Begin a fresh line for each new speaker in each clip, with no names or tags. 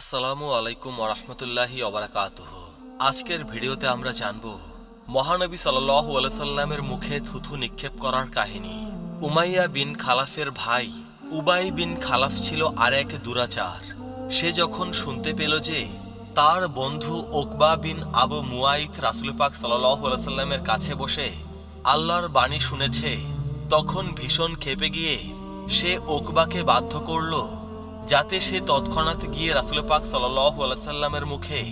আসসালামু আলাইকুম ওরহমতুল্লাহি অবরাকাতুহ আজকের ভিডিওতে আমরা জানব মহানবী সাল্লাল্লাহু আলাইহি সাল্লামের মুখে থুথু নিক্ষেপ করার কাহিনী। উমাইয়া বিন খালাফের ভাই উবাই বিন খালাফ ছিল আর এক দুরাচার। সে যখন শুনতে পেল যে তার বন্ধু ওকবা বিন আবু মুয়াইত রাসুল পাক সাল্লাল্লাহু আলাইহি সাল্লামের কাছে বসে আল্লাহর বাণী শুনেছে, তখন ভীষণ খেপে গিয়ে সে ওকবাকে বাধ্য করল যাতে সে তৎক্ষণাৎ গিয়ে রাসুল পাক সাল্লামের মুখে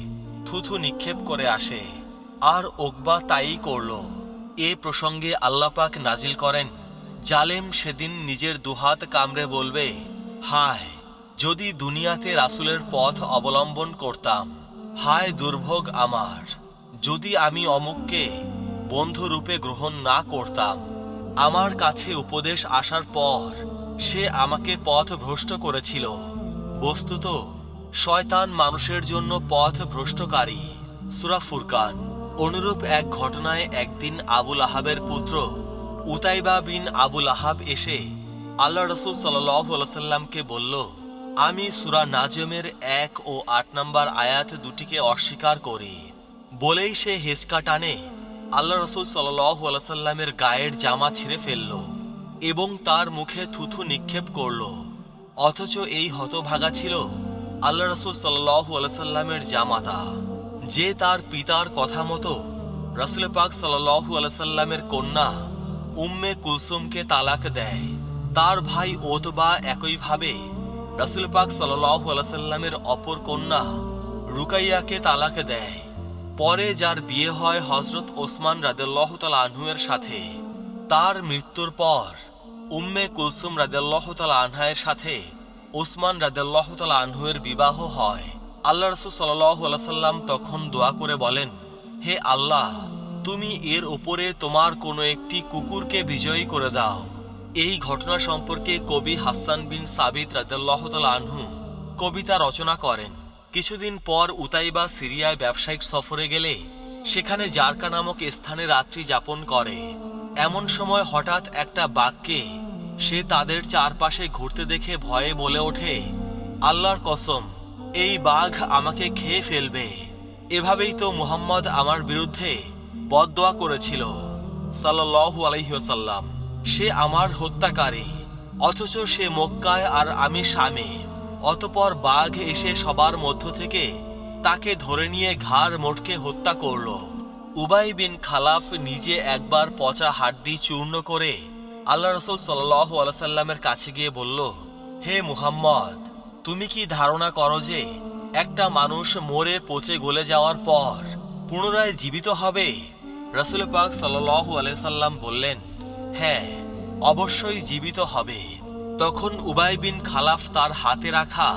থুথু নিক্ষেপ করে আসে। আর ওকবা তাই করল। এ প্রসঙ্গে আল্লাহ পাক নাজিল করেন, জালেম সেদিন নিজের দুহাত কামড়ে বলবে, হায়, যদি দুনিয়াতে রাসুলের পথ অবলম্বন করতাম, হায় দুর্ভোগ আমার, যদি আমি অমুককে বন্ধুরূপে গ্রহণ না করতাম, আমার কাছে উপদেশ আসার পর সে আমাকে পথ ভ্রষ্ট করেছিল। বস্তুত, শয়তান মানুষের জন্য পথ ভ্রষ্টকারী। সুরা ফুরকান, অনুরূপ এক ঘটনায় একদিন আবুল আহাবের পুত্র উতাইবা বিন আবুল আহাব এসে আল্লাহ রসুল সাল্লামকে বলল, আমি সুরা নাজমের এক ও আট নম্বর আয়াত দুটিকে অস্বীকার করি। বলেই সে হেসকা টানে আল্লাহ রসুল সাল্লামের গায়ের জামা ছিঁড়ে ফেলল। এবং তার মুখে থুথু নিক্ষেপ করল। অথচ এই হতভাগা ছিল আল্লাহ রসুল সাল্লাহ আলাইসাল্লামের জামাতা, যে তার পিতার কথা মতো রসুল পাক সাল্লাহু আলাইসাল্লামের কন্যা উম্মে কুলসুমকে তালাক দেয়। তার ভাই ওতবা একইভাবে রসুল পাক সাল্লাহু আলাইসাল্লামের অপর কন্যা রুকাইয়াকে তালাক দেয়। পরে যার বিয়ে হয় হজরত ওসমান রাদেল্লাহ তাল আনহুয়ের সাথে। তার মৃত্যুর পর উম্মে কুলসুম রাদেল্লাহ তাল আনহায়ের সাথে ওসমান রাদেল্লাহ তাল আনহুয়ের বিবাহ হয়। আল্লাহ রসুল সাল্লাহ সাল্লাম তখন দোয়া করে বলেন, হে আল্লাহ, তুমি এর ওপরে তোমার কোনো একটি কুকুরকে বিজয়ী করে দাও। এই ঘটনা সম্পর্কে কবি হাসান বিন সাবিত রাদেল্লাহ তাল আনহু কবিতা রচনা করেন। কিছুদিন পর উতাইবা সিরিয়ায় ব্যবসায়িক সফরে গেলে সেখানে জারকা নামক স্থানে রাত্রি যাপন করে। এমন সময় হঠাৎ একটা বাঘকে সে তাদের চারপাশে ঘুরতে দেখে ভয়ে বলে ওঠে, আল্লাহর কসম, এই বাঘ আমাকে খেয়ে ফেলবে। এভাবেই তো মুহাম্মদ আমার বিরুদ্ধে বদদোয়া করেছিল, সাল্লাল্লাহু আলাইসাল্লাম সে আমার হত্যাকারী, অথচ সে মক্কায় আর আমি স্বামী। অতপর বাঘ এসে সবার মধ্য থেকে তাকে ধরে নিয়ে ঘাড় মোটকে হত্যা করল। উবাই বিন খালাফ নিজে একবার পচা হাড্ডি চূর্ণ করে আল্লাহ রসুল সাল্লাহ আলাইসাল্লামের কাছে গিয়ে বলল, হে মুহাম্মদ, তুমি কি ধারণা করো যে একটা মানুষ মরে পচে গলে যাওয়ার পর পুনরায় জীবিত হবে? রসুল পাক সাল্লাহ আলাইসাল্লাম বললেন হ্যাঁ অবশ্যই জীবিত হবে। তখন উবাই বিন খালাফ তার হাতে রাখা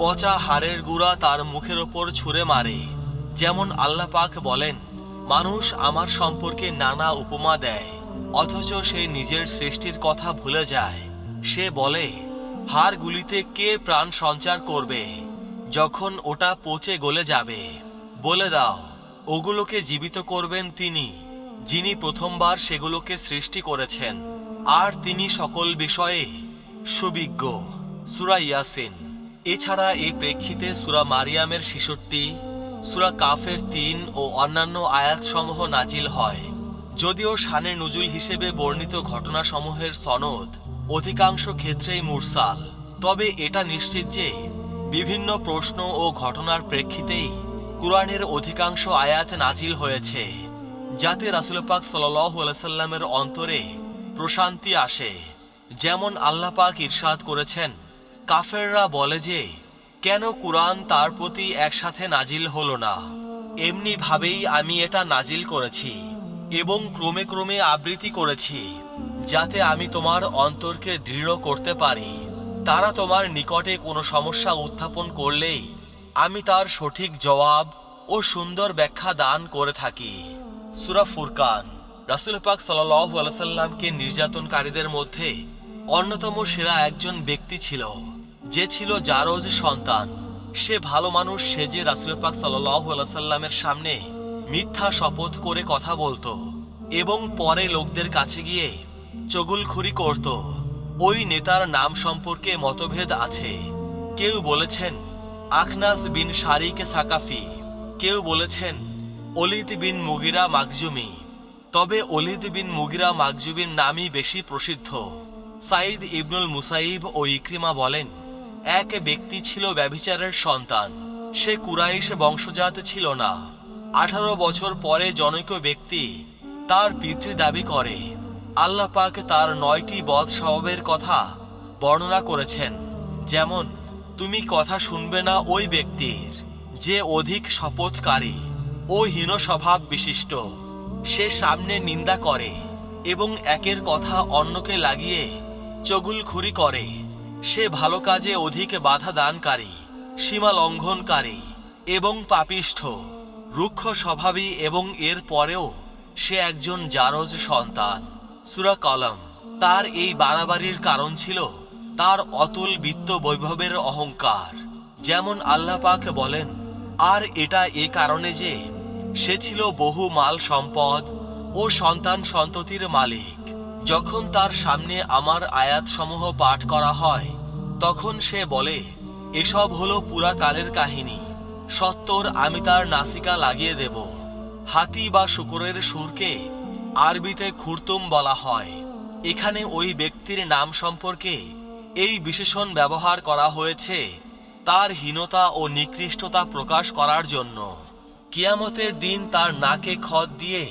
পচা হাড়ের গুড়া তার মুখের ওপর ছুঁড়ে মারে, যেমন আল্লাহ পাক বলেন মানুষ আমার সম্পর্কে নানা উপমা দেয়, অথচ সে নিজের সৃষ্টির কথা ভুলে যায়। সে বলে, হাড়গুলিতে কে প্রাণ সঞ্চার করবে যখন ওটা পচে গলে যাবে? বলে দাও, ওগুলোকে জীবিত করবেন তিনি, যিনি প্রথমবার সেগুলোকে সৃষ্টি করেছেন, আর তিনি সকল বিষয়ে সুবিজ্ঞ। সুরা ইয়াসিন। এছাড়া এই প্রেক্ষিতে সুরা মারিয়ামের শিশুটি সুরা কাফের তিন ও অন্যান্য আয়াতসমূহ নাজিল হয়। যদিও শানে নজুল হিসেবে বর্ণিত ঘটনাসমূহের সনদ অধিকাংশ ক্ষেত্রেই মুরসাল। তবে এটা নিশ্চিত যে বিভিন্ন প্রশ্ন ও ঘটনার প্রেক্ষিতেই কুরআনের অধিকাংশ আয়াত নাজিল হয়েছে, যাতে রাসুল পাক সাল্লামের অন্তরে প্রশান্তি আসে। যেমন আল্লাপাক ইরশাদ করেছেন, কাফেররা বলে যে কেন কুরআন তার প্রতি একসাথে নাজিল হলো না? এমনি ভাবেই আমি এটা নাজিল করেছি এবং ক্রমে ক্রমে আবৃত্তি করেছি, যাতে আমি তোমার অন্তরকে দৃঢ় করতে পারি। তারা তোমার নিকটে কোনো সমস্যা উত্থাপন করলেই আমি তার সঠিক জবাব ও সুন্দর ব্যাখ্যা দান করে থাকি। সুরা ফুরকান, রাসুল পাক সাল্লাসাল্লামকে নির্যাতনকারীদের মধ্যে অন্যতম সেরা একজন ব্যক্তি ছিল। যে ছিল জারজ সন্তান, সে ভালো মানুষ সেজে রাসুল পাক সাল্লাসাল্লামের সামনে মিথ্যা শপথ করে কথা বলতো এবং পরে লোকদের কাছে গিয়ে চগুলখুরি করত। ওই নেতার নাম সম্পর্কে মতভেদ আছে। কেউ বলেছেন আখনাস বিন শারিক সাকাফি। কেউ বলেছেন, অলিদ বিন মুগিরা মাকজুমি তবে অলিদ বিন মুগিরা মাকজুবির নামই বেশি প্রসিদ্ধ। সাইদ ইবনুল মুসাইব ও ইক্রিমা বলেন এক ব্যক্তি ছিল ব্যভিচারের সন্তান। সে কুরাইশ বংশজাত ছিল না। আঠারো বছর পরে জনৈক ব্যক্তি তার পিতৃ দাবি করে, আল্লাহ পাক তার নয়টি বদ স্বভাবের কথা বর্ণনা করেছেন। যেমন, তুমি কথা শুনবে না ওই ব্যক্তির, যে অধিক শপথকারী ও হীন স্বভাব বিশিষ্ট। সে সামনে নিন্দা করে এবং একের কথা অন্যকে লাগিয়ে চগুলখুরি করে। সে ভালো কাজে অধিক বাধা দানকারী, সীমা লঙ্ঘনকারী এবং পাপিষ্ঠ, রুক্ষ স্বভাবী এবং এর পরেও সে একজন জারজ সন্তান। সুরা কলম, তার এই বাড়াবাড়ির কারণ ছিল তার অতুল বিত্ত বৈভবের অহংকার। যেমন আল্লাহ পাক বলেন, আর এটা এ কারণে যে সে ছিল বহু মাল সম্পদ ও সন্তান সন্ততির মালিক। যখন তার সামনে আমার আয়াতসমূহ পাঠ করা হয়, তখন সে বলে, এসব হলো পুরা কালের কাহিনী। সত্তর আমি তার নাসিকা লাগিয়ে দেব। হাতি বা শুকুরের সুরকে আরবিতে খুরতুম বলা হয়। এখানে ওই ব্যক্তির নাম সম্পর্কে এই বিশেষণ ব্যবহার করা হয়েছে তার হীনতা ও নিকৃষ্টতা প্রকাশ করার জন্য। কিয়ামতের দিন তার নাকে খত দিয়ে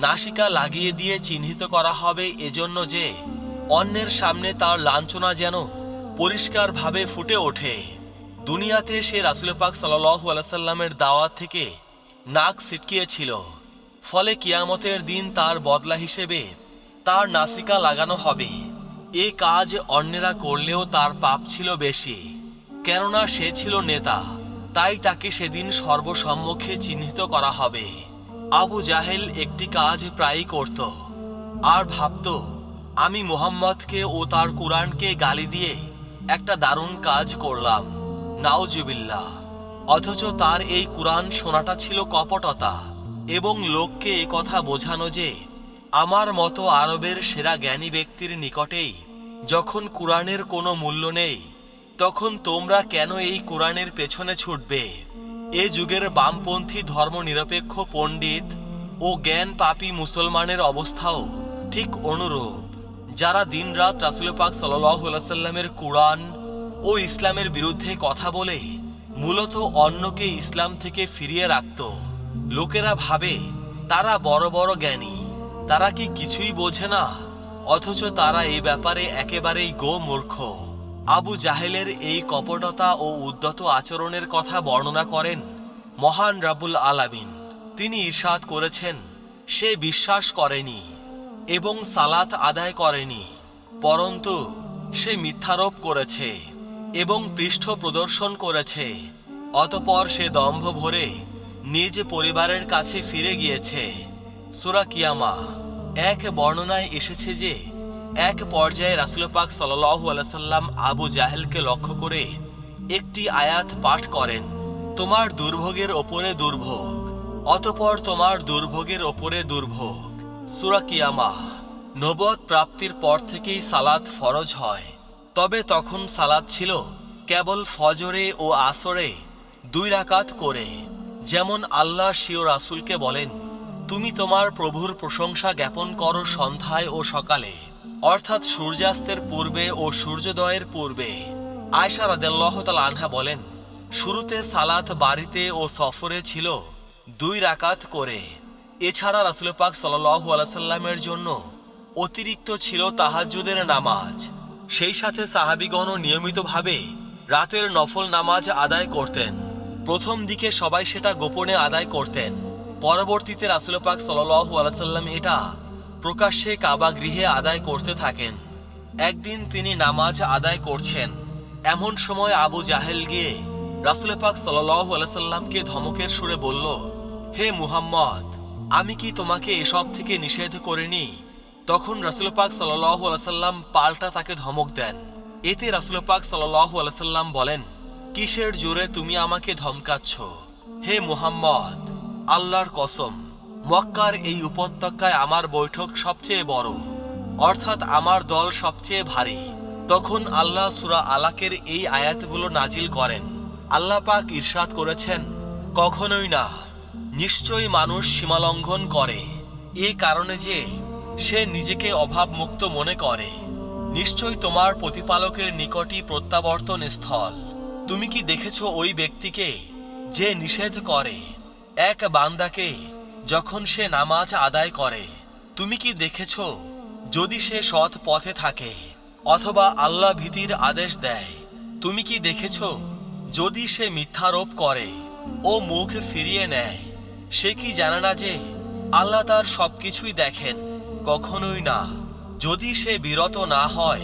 নাসিকা লাগিয়ে দিয়ে চিহ্নিত করা হবে এজন্য যে অন্যের সামনে তার লাঞ্ছনা যেন পরিষ্কারভাবে ফুটে ওঠে। দুনিয়াতে সে রাসুল পাক সাল্লাহ আলাইসাল্লামের দাওয়াত থেকে নাক ছিটকিয়েছিল। ফলে কিয়ামতের দিন তার বদলা হিসেবে তার নাসিকা লাগানো হবে। এ কাজ অন্যেরা করলেও তার পাপ ছিল বেশি। কেননা সে ছিল নেতা, তাই তাকে সেদিন সর্বসম্মুখে চিহ্নিত করা হবে। আবু জাহেল একটি কাজ প্রায়ই করত। আর ভাবত, আমি মুহাম্মদকে ও তার কোরআনকে গালি দিয়ে একটা দারুণ কাজ করলাম নাওজুবিল্লাহ অথচ তার এই কোরআন শোনাটা ছিল কপটতা এবং লোককে এ কথা বোঝানো যে, আমার মতো আরবের সেরা জ্ঞানী ব্যক্তির নিকটেই যখন কোরআনের কোনো মূল্য নেই, তখন তোমরা কেন এই কোরআনের পেছনে ছুটবে? এ যুগের বামপন্থী ধর্মনিরপেক্ষ পণ্ডিত ও জ্ঞান পাপী মুসলমানের অবস্থাও ঠিক অনুরূপ। যারা দিনরাত রাসুল পাক সাল্লামের কোরআন ও ইসলামের বিরুদ্ধে কথা বলে, মূলত অন্যকে ইসলাম থেকে ফিরিয়ে রাখত। লোকেরা ভাবে, তারা বড় বড় জ্ঞানী। তারা কি কিছুই বোঝে না? অথচ তারা এই ব্যাপারে একেবারেই গো মূর্খ আবু জাহেলের এই কপটতা ও উদ্যত আচরণের কথা বর্ণনা করেন মহান রাবুল আলামিন। তিনি ঈর্ষাদ করেছেন, সে বিশ্বাস করেনি এবং সালাত আদায় করেনি, পরন্তু সে মিথ্যারোপ করেছে এবং পৃষ্ঠ প্রদর্শন করেছে, অতপর সে দম্ভ ভরে নিজ পরিবারের কাছে ফিরে গিয়েছে। সুরা কিয়ামা, এক বর্ণনায় এসেছে যে এক পর্যায়ে রাসুল পাক সাল্লাহ আলাইসাল্লাম আবু জাহেলকে লক্ষ্য করে একটি আয়াত পাঠ করেন, তোমার দুর্ভোগের ওপরে দুর্ভোগ, অতপর তোমার দুর্ভোগের ওপরে দুর্ভোগ। সুরা কিয়ামা নবদ প্রাপ্তির পর থেকেই সালাদ ফরজ হয়। তবে তখন সালাদ ছিল কেবল ফজরে ও আসরে দুই রাকাত করে। যেমন আল্লাহ শিও রাসুলকে বলেন, তুমি তোমার প্রভুর প্রশংসা জ্ঞাপন করো সন্ধ্যায় ও সকালে। অর্থাৎ সূর্যাস্তের পূর্বে ও সূর্যোদয়ের পূর্বে। আয়সা রাদেল্লাহ তাল আনহা বলেন, শুরুতে সালাত বাড়িতে ও সফরে ছিল দুই রাকাত করে। এছাড়া রাসুল পাক সাল্লাহ আলাইসাল্লামের জন্য অতিরিক্ত ছিল তাহাজ্জুদের নামাজ। সেই সাথে সাহাবিগণও নিয়মিতভাবে রাতের নফল নামাজ আদায় করতেন। প্রথম দিকে সবাই সেটা গোপনে আদায় করতেন। পরবর্তীতে রাসুল পাক সাল্লাহু আলাইসাল্লাম এটা প্রকাশ্যে কাবা গৃহে আদায় করতে থাকেন। একদিন তিনি নামাজ আদায় করছেন। এমন সময় আবু জাহেল গিয়ে রাসুল পাক সাল্লাহু আলাইসাল্লামকে ধমকের সুরে বলল, হে মুহাম্মদ, আমি কি তোমাকে এসব থেকে নিষেধ করিনি? তখন রাসুল পাক সাল্লাহ আলাইসাল্লাম পাল্টা তাকে ধমক দেন। এতে রাসুল পাক সাল্লাহ আলাইসাল্লাম বলেন, কিসের জোরে তুমি আমাকে ধমকাচ্ছ? হে মুহাম্মদ, আল্লাহর কসম। মক্কার এই উপত্যকায় আমার বৈঠক সবচেয়ে বড়। অর্থাৎ আমার দল সবচেয়ে ভারী। তখন আল্লাহ সুরা আলাকের এই আয়াতগুলো নাজিল করেন। আল্লাহ পাক ইরশাদ করেছেন, কখনোই না। নিশ্চয়ই মানুষ সীমালঙ্ঘন করে। এই কারণে যে সে নিজেকে অভাবমুক্ত মনে করে। নিশ্চয়ই তোমার প্রতিপালকের নিকটই প্রত্যাবর্তন স্থল। তুমি কি দেখেছ ওই ব্যক্তিকে যে নিষেধ করে? এক বান্দাকে যখন সে নামাজ আদায় করে, তুমি কি দেখেছ? যদি সে সৎ পথে থাকে, অথবা আল্লাহ ভীতির আদেশ দেয়, তুমি কি দেখেছ? যদি সে মিথ্যারোপ করে ও মুখ ফিরিয়ে নেয়, সে কি জানে না যে আল্লাহ তার সবকিছুই দেখেন? কখনোই না। যদি সে বিরত না হয়,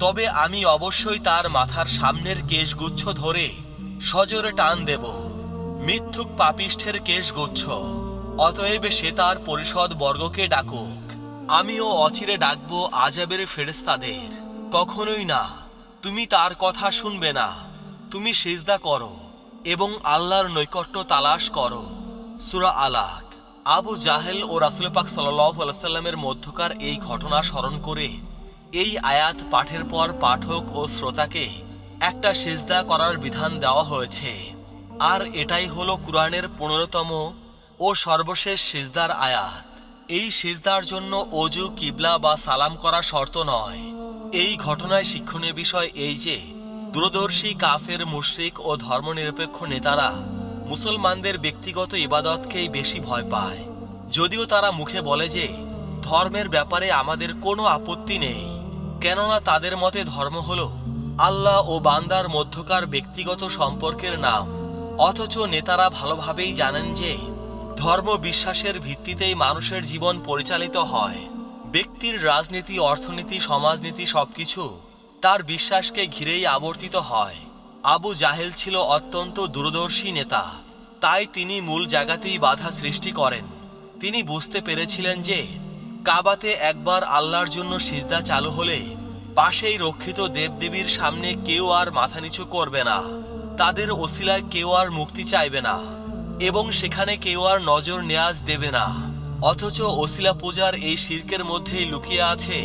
তবে আমি অবশ্যই তার মাথার সামনের কেশগুচ্ছ ধরে সজোরে টান দেব। মিথ্যুক পাপিষ্ঠের কেশগুচ্ছ। অতএব সে তার পরিষদ বর্গকে ডাকুক। আমিও অচিরে ডাকব আজাবের ফেরেস্তাদের কখনোই না, তুমি তার কথা শুনবে না। তুমি সিজদা করো এবং আল্লাহর নৈকট্য তালাশ করো। সুরা আলাক। আবু জাহেল ও রাসুল পাক সাল্লামের মধ্যকার এই ঘটনা স্মরণ করে এই আয়াত পাঠের পর পাঠক ও শ্রোতাকে একটা সিজদা করার বিধান দেওয়া হয়েছে। আর এটাই হলো কুরআনের পনেরোতম ও সর্বশেষ সিজদার আয়াত। এই সিজদার জন্য অজু, কিবলা বা সালাম করা শর্ত নয়। এই ঘটনায় শিক্ষণীয় বিষয় এই যে, দূরদর্শী, কাফের, মুশরিক ও ধর্মনিরপেক্ষ নেতারা মুসলমানদের ব্যক্তিগত ইবাদতকেই বেশি ভয় পায়। যদিও তারা মুখে বলে যে, ধর্মের ব্যাপারে আমাদের কোনো আপত্তি নেই। কেননা তাদের মতে ধর্ম হল আল্লাহ ও বান্দার মধ্যকার ব্যক্তিগত সম্পর্কের নাম। অথচ নেতারা ভালোভাবেই জানেন যে ধর্ম বিশ্বাসের ভিত্তিতেই মানুষের জীবন পরিচালিত হয়। ব্যক্তির রাজনীতি, অর্থনীতি, সমাজনীতি সবকিছু তার বিশ্বাসকে ঘিরেই আবর্তিত হয়। আবু জাহেল ছিল অত্যন্ত দূরদর্শী নেতা। তাই তিনি মূল জায়গাতেই বাধা সৃষ্টি করেন। তিনি বুঝতে পেরেছিলেন যে কাবাতে একবার আল্লাহর জন্য সিজদা চালু হলে পাশেই রক্ষিত দেবদেবীর সামনে কেউ আর মাথা নিচু করবে না। তাদের ওসিলায় কেউ আর মুক্তি চাইবে না। এবং সেখানে কেউ আর নজর নেয়াজ দেবে না। অথচ ওসিলা পূজার এই শির্কের মধ্যেই লুকিয়ে আছে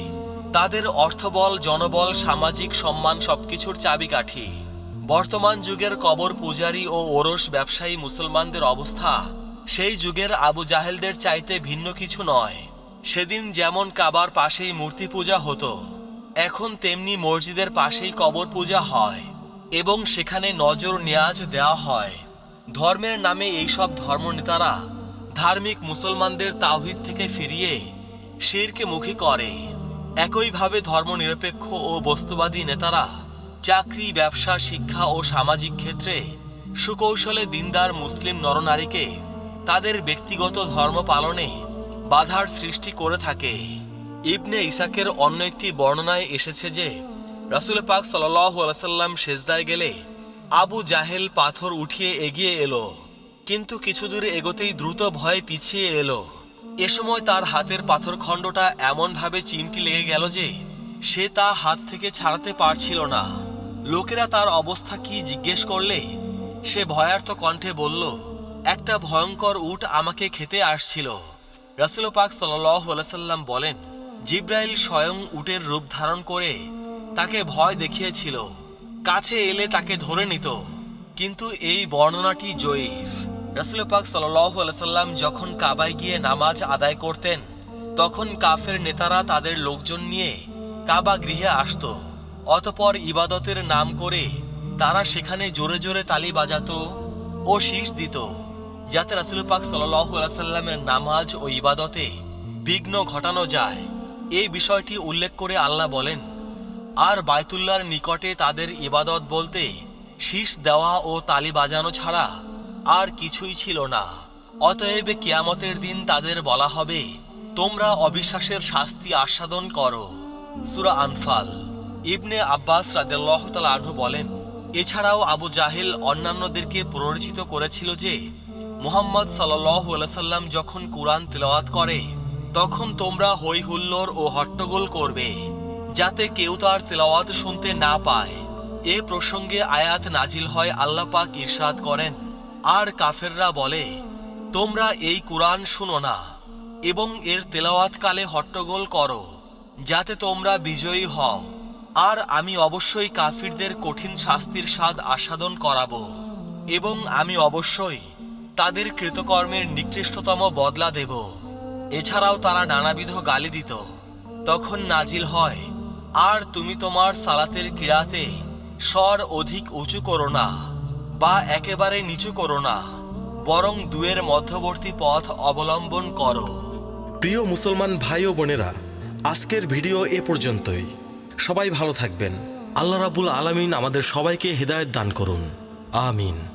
তাদের অর্থবল, জনবল, সামাজিক সম্মান সবকিছুর চাবিকাঠি। বর্তমান যুগের কবর পূজারী ও ওরস ব্যবসায়ী মুসলমানদের অবস্থা সেই যুগের আবু জাহেলদের চাইতে ভিন্ন কিছু নয়। সেদিন যেমন কাবার পাশেই মূর্তি পূজা হতো, এখন তেমনি মসজিদের পাশেই কবর পূজা হয় এবং সেখানে নজর নেয়াজ দেওয়া হয়। ধর্মের নামে এইসব ধর্মনেতারা ধার্মিক মুসলমানদের তাওহিদ থেকে ফিরিয়ে শিরকে মুখী করে। একইভাবে ধর্মনিরপেক্ষ ও বস্তুবাদী নেতারা চাকরি, ব্যবসা, শিক্ষা ও সামাজিক ক্ষেত্রে সুকৌশলে দিনদার মুসলিম নরনারীকে তাদের ব্যক্তিগত ধর্ম পালনে বাধার সৃষ্টি করে থাকে। ইবনে ইসাকের অন্য একটি বর্ণনায় এসেছে যে রাসুল পাক সাল্লাহ আলাইসাল্লাম সেজদায় গেলে আবু জাহেল পাথর উঠিয়ে এগিয়ে এলো, কিন্তু কিছু দূরে এগোতেই দ্রুত ভয়ে পিছিয়ে এলো। এ সময় তার হাতের পাথর খণ্ডটা এমনভাবে চিমটি লেগে গেল যে, সে তা হাত থেকে ছাড়াতে পারছিল না। লোকেরা তার অবস্থা কি জিজ্ঞেস করলে, সে ভয়ার্থ কণ্ঠে বলল, একটা ভয়ঙ্কর উট আমাকে খেতে আসছিল। রাসুল পাক সাল্লাম বলেন, জিব্রাইল স্বয়ং উটের রূপ ধারণ করে তাকে ভয় দেখিয়েছিল। কাছে এলে তাকে ধরে নিত। কিন্তু এই বর্ণনাটি জয়ীফ। রাসুল পাক সাল্লাম যখন কাবায় গিয়ে নামাজ আদায় করতেন, তখন কাফের নেতারা তাদের লোকজন নিয়ে কাবা গৃহে আসতো। অতপর ইবাদতের নাম করে তারা সেখানে জোরে জোরে তালি বাজাত ও শীষ দিত, যাতে রাসুল পাক সাল্লামের নামাজ ও ইবাদতে বিঘ্ন ঘটানো যায়। এই বিষয়টি উল্লেখ করে আল্লাহ বলেন আর বায়তুল্লার নিকটে তাদের ইবাদত বলতে শীষ দেওয়া ও তালি বাজানো ছাড়া আর কিছুই ছিল না। অতএব কিয়ামতের দিন তাদের বলা হবে, তোমরা অবিশ্বাসের শাস্তি আস্বাদন করো। সুরা আনফাল। ইবনে আব্বাস রাদেল্লাহ আনহু বলেন, এছাড়াও আবু জাহিল অন্যান্যদেরকে প্ররোচিত করেছিল যে, মুহাম্মদ সাল্লাহ সাল্লাম যখন কুরআন তেলাওয়াত করে, তখন তোমরা হই হুল্লোর ও হট্টগোল করবে। যাতে কেউ তার তেলাওয়াত শুনতে না পায়। এ প্রসঙ্গে আয়াত নাজিল হয় আল্লাহ পাক ইরশাদ করেন। আর কাফেররা বলে, তোমরা এই কুরআন শুনো না এবং এর তেলাওয়াতকালে হট্টগোল করো, যাতে তোমরা বিজয়ী হও। আর আমি অবশ্যই কাফিরদের কঠিন শাস্তির স্বাদ আস্বাদন করাবো এবং আমি অবশ্যই তাদের কৃতকর্মের নিকৃষ্টতম বদলা দেব। এছাড়াও তারা নানাবিধ গালি দিত। তখন নাজিল হয় আর তুমি তোমার সালাতের কিরাতে স্বর অধিক উঁচু করো না, বা একেবারে নিচু করো না, বরং দুয়ের মধ্যবর্তী পথ অবলম্বন করো।
প্রিয় মুসলমান ভাই ও বোনেরা, আজকের ভিডিও এ পর্যন্তই। সবাই ভালো থাকবেন। আল্লাহ রাবুল আলামিন আমাদের সবাইকে হৃদায়ত দান করুন। আমিন।